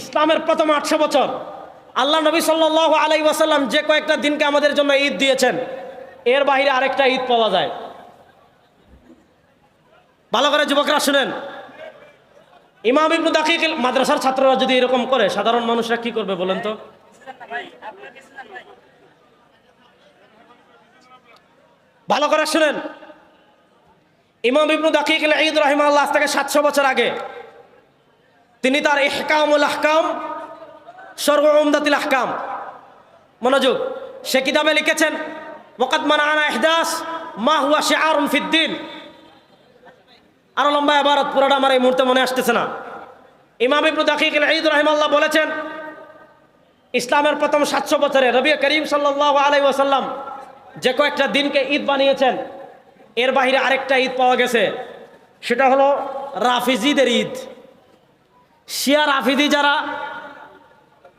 ইসলামের প্রথম আটশো বছর। আল্লাহ নবী সাল্লাহ আলাই ওয়াসাল্লাম যে কয়েকটা দিনকে আমাদের জন্য ঈদ দিয়েছেন, এর বাইরে আরেকটা ঈদ পাওয়া যায়। ভালো করে যুবকরা শুনেন। ইমাম ইবনু দাকিক মাদ্রাসার ছাত্ররা যদি এরকম করে, সাধারণ মানুষরা কি করবে বলেন তো? ভালো করে শুনেন। ইমাম ইবনু দাকিক ঈদ রহিমাল্লাহ আজ থেকে সাতশো বছর আগে তিনি তার ইহকামুল আহকাম সর্ব উমদাতিল আহকাম। মনোযোগ, সে কিতাবে লিখেছেন মোকাদ্মান আনা ইহদাস, মা হুয়া সে আরম ফিদ্দিন। আরও লম্বা আবারত পুরোটা আমার এই মুহূর্তে মনে আসতেছে না। ইমাম ইবনু দাকিক ঈদ রহিমাল্লাহ বলেছেন, ইসলামের প্রথম সাতশো বছরে রবি করিম সাল্লাহ আলাই ওয়াসাল্লাম যে কয়েকটা দিনকে ঈদ বানিয়েছেন, এর বাহিরে আরেকটা ঈদ পাওয়া গেছে। সেটা হলো রাফিজিদের ঈদ। শিয়া রাফিদি যারা,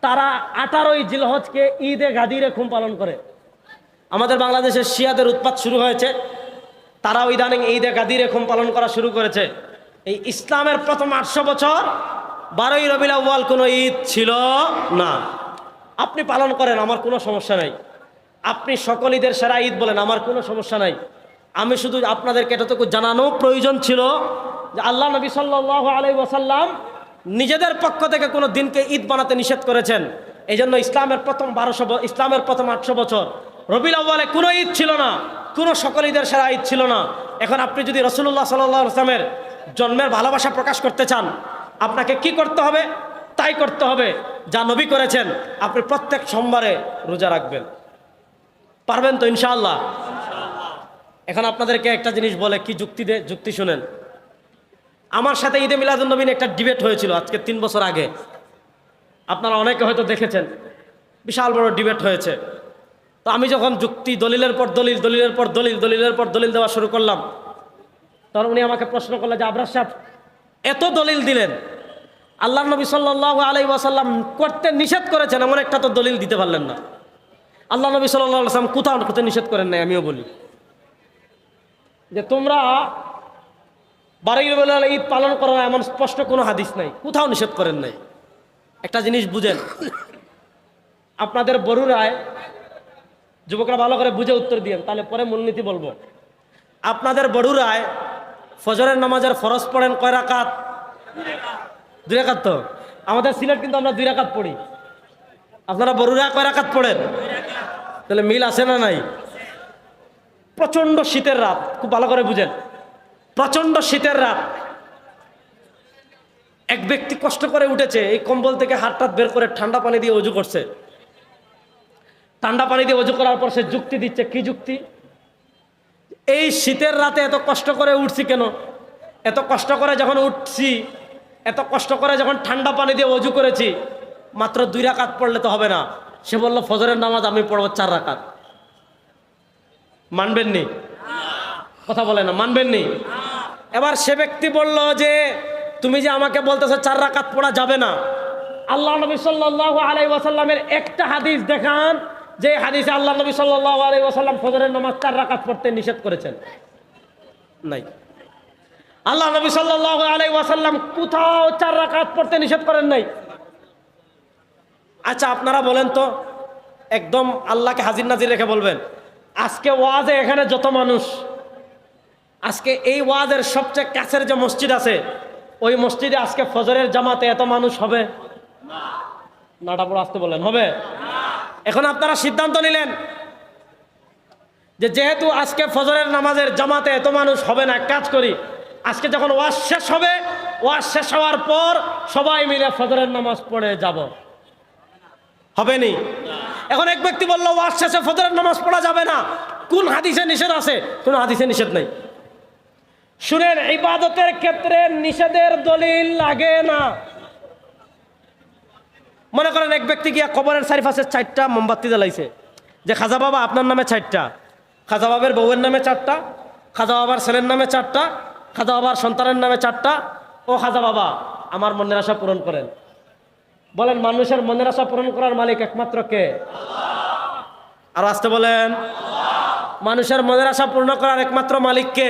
তারা আঠারোই জিলহজকে ঈদে গাদিরে খুম পালন করে। আমাদের বাংলাদেশের শিয়াদের উৎপাত শুরু হয়েছে, তারাও ইদানিং ঈদে গাদিরে খুম পালন করা শুরু করেছে। এই ইসলামের প্রথম আটশো বছর, বারোই রবিল আউ্বাল কোনো ঈদ ছিল না। আপনি পালন করেন, আমার কোনো সমস্যা নাই। আপনি সকল ঈদের সেরা ঈদ বলেন, আমার কোনো সমস্যা নাই। আমি শুধু আপনাদেরকে এতটুকু জানানো প্রয়োজন ছিল যে আল্লাহ নবী সাল্লাহ আলাই ওয়াসাল্লাম নিজেদের পক্ষ থেকে কোনো দিনকে ঈদ বানাতে নিষেধ করেছেন। এই জন্য ইসলামের প্রথম বারোশো ইসলামের প্রথম আটশো বছর। রবিল আউ্বালে কোনো ঈদ ছিল না, কোনো সকল ঈদের সেরা ঈদ ছিল না। এখন আপনি যদি রসুল্লাহ সাল্লাহ আসলামের জন্মের ভালোবাসা প্রকাশ করতে চান, আপনাকে কি করতে হবে? তাই করতে হবে যা নবী করেছেন। আপনি প্রত্যেক সোমবারে রোজা রাখবেন। পারবেন তো ইনশাআল্লাহ? এখন আপনাদেরকে একটা জিনিস বলে, কি যুক্তি দে যুক্তি শুনেন। আমার সাথে ঈদে মিলাদুল নবীন একটা ডিবেট হয়েছিল আজকে তিন বছর আগে। আপনারা অনেকে হয়তো দেখেছেন, বিশাল বড় ডিবেট হয়েছে। তো আমি যখন যুক্তি, দলিলের পর দলিল, দলিলের পর দলিল, দলিলের পর দলিল দেওয়া শুরু করলাম, তখন উনি আমাকে প্রশ্ন করলেন যে আবরাজ সাহেব, এত দলিল দিলেন। আল্লাহ নবী সাল্লাহ আলাই ওয়াসাল্লাম করতে নিষেধ করেছেন, এমন একটা তো দলিল দিতে পারলেন না। আল্লাহ নবী সাল্লাম কোথাও করতে নিষেধ করেন নাই, আমিও বলি। যে তোমরা বারোই রবিউল ঈদ পালন করো না এমন স্পষ্ট কোনো হাদিস নাই। কোথাও নিষেধ করেন নাই। একটা জিনিস বুঝেন। আপনাদের বড়ুরায় যুবকরা ভালো করে বুঝে উত্তর দিয়েন, তাহলে পরে মূলনীতি বলব। আপনাদের বড়ুরায় ফজরের নামাজের ফরজ পড়েন কয় রাকাত? দুই রাকাত তো? আমাদের সিলেট কিন্তু আমরা দুই রাকাত পড়ি। আপনারা বড়ুরা কয় রাকাত পড়েন? তাহলে মিল আছে না নাই? প্রচণ্ড শীতের রাত, খুব ভালো করে বুঝেন। প্রচণ্ড শীতের রাত। এক ব্যক্তি কষ্ট করে উঠেছে, এই কম্বল থেকে হাত বের করে ঠান্ডা পানি দিয়ে অজু করছে। ঠান্ডা পানি দিয়ে অজু করার পর সে যুক্তি দিচ্ছে, কি যুক্তি? এই শীতের রাতে এত কষ্ট করে উঠছি কেন? এত কষ্ট করে যখন উঠছি, এত কষ্ট করে যখন ঠান্ডা পানি দিয়ে অজু করেছি, মাত্র দুই রাকাত পড়লে তো হবে না। সে বলল, ফজরের নামাজ আমি পড়ব চার রাকাত। মানবেন নি কথা বলে না মানবেন নি এবার সে ব্যক্তি বলল যে, তুমি যে আমাকে বলতেছো চার রাকাত পড়া যাবে না। আল্লাহ নবী সাল্লাহ আলাই ওয়াসাল্লামের একটা হাদিস দেখান, যে হাদিসে আল্লাহ নবী সাল্লাহ আলাই ওয়াসাল্লাম ফজরের নামাজ চার রাকাত পড়তে নিষেধ করেছেন। নাই। আল্লাহ নবী সাল্লাহ আলাই ওয়াসাল্লাম কোথাও চার রাকাত পড়তে নিষেধ করেন নাই। আচ্ছা আপনারা বলেন তো, একদম আল্লাহকে হাজির নাজির রেখে বলবেন, আজকে ওয়াজে এখানে যত মানুষ আজকে এই ওয়াজের সবচেয়ে কাছের যে মসজিদ আছে, ওই মসজিদে আজকে ফজরের জামাতে এত মানুষ হবে? নাটা পড়ে আসতে বলেন, হবে? এখন আপনারা সিদ্ধান্ত নিলেন যে যেহেতু আজকে ফজরের নামাজের জামাতে এত মানুষ হবে না কাজ করি, আজকে যখন ওয়াজ শেষ হবে, ওয়াজ শেষ হওয়ার পর সবাই মিলে ফজরের নামাজ পড়ে যাব। হবে নি? এখন এক ব্যক্তি বলল, ওয়াজ শেষে ফজরের নামাজ পড়া যাবে না। কোন হাদিসে নিষেধ আছে? কোন হাদিসে নিষেধ নেই। শুনেন ইবাদতের ক্ষেত্রে নিষেধের দলিল লাগে না। মনে করেন এক ব্যক্তি গিয়া কবরের চারিপাশে চারটা মোমবাতি জ্বালাইছে। যে খাজা বাবা আপনার নামে চারটা, খাজা বাবার বউয়ের নামে চারটা, খাজা বাবার ছেলের নামে চারটা, খাজা বাবার সন্তানের নামে চারটা। ও খাজা বাবা, আমার মনের আশা পূরণ করেন। বলেন, মানুষের মনের আশা পূরণ করার মালিক একমাত্র কে? আর আসতে বলেন। মানুষের মনের আশা পূর্ণ করার একমাত্র মালিক কে?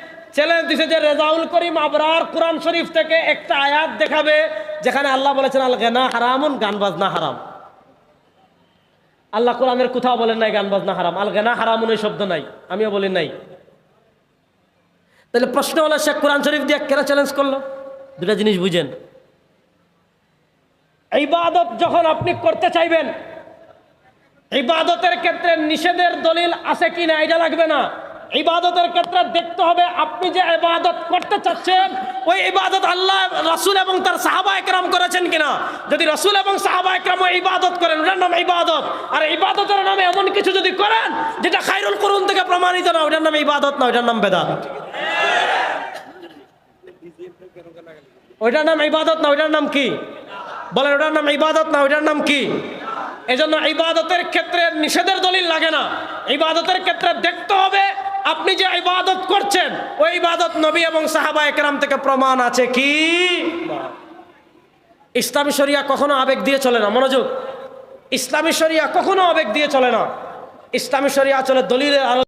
চ্যালেঞ্জ দিছে যে রেজাউল করিম আবরার কোরআন শরীফ থেকে একটা আয়াত দেখাবে, যেখানে আল্লাহ বলেছেন আল গেনা হারামুন, গান বাজনা হারাম। আল্লাহ কোরআনের কোথাও বলেন নাই, গান বাজনা হারাম। আল গেনা হারামুন ওই শব্দ নাই, আমিও বলি নাই। তাহলে প্রশ্ন হলো সে কোরআন শরীফ দিয়ে কেন চ্যালেঞ্জ করল? দুটা জিনিস বুঝেন। ইবাদত যখন আপনি করতে চাইবেন, ইবাদতের ক্ষেত্রে নিষেধের দলিল আছে কি না এটা লাগবে না। ইবাদতের ক্ষেত্রে দেখতে হবে আপনি যে ইবাদত করতে চাচ্ছেন, ওই ইবাদত আল্লাহ রাসূল এবং তার সাহাবা একরাম করেছেন কিনা? যদি রাসূল এবং সাহাবা একরাম ওই ইবাদত করেন, ওটার নাম ইবাদত। আর ইবাদতের নামে এমন কিছু যদি করেন, যেটা খাইরুল করুন থেকে প্রমাণিত না, ওটার নাম ইবাদত না, ওটার নাম বেদাত। ওইটার নাম ইবাদত না ওইটার নাম কি? বলেন, ওটার নাম ইবাদত না ওইটার নাম কি? এজন্য ইবাদতের ক্ষেত্রে নিষেধের দলিল লাগে না। ইবাদতের ক্ষেত্রে দেখতে হবে আপনি যে ইবাদত করছেন, ওই ইবাদত নবী এবং সাহাবা একরাম থেকে প্রমাণ আছে কি? ইসলামী শরিয়া কখনো আবেগ দিয়ে চলে না, মনোযোগ। ইসলামী শরিয়া কখনো আবেগ দিয়ে চলে না। ইসলামী শরিয়া চলে দলিলের আলো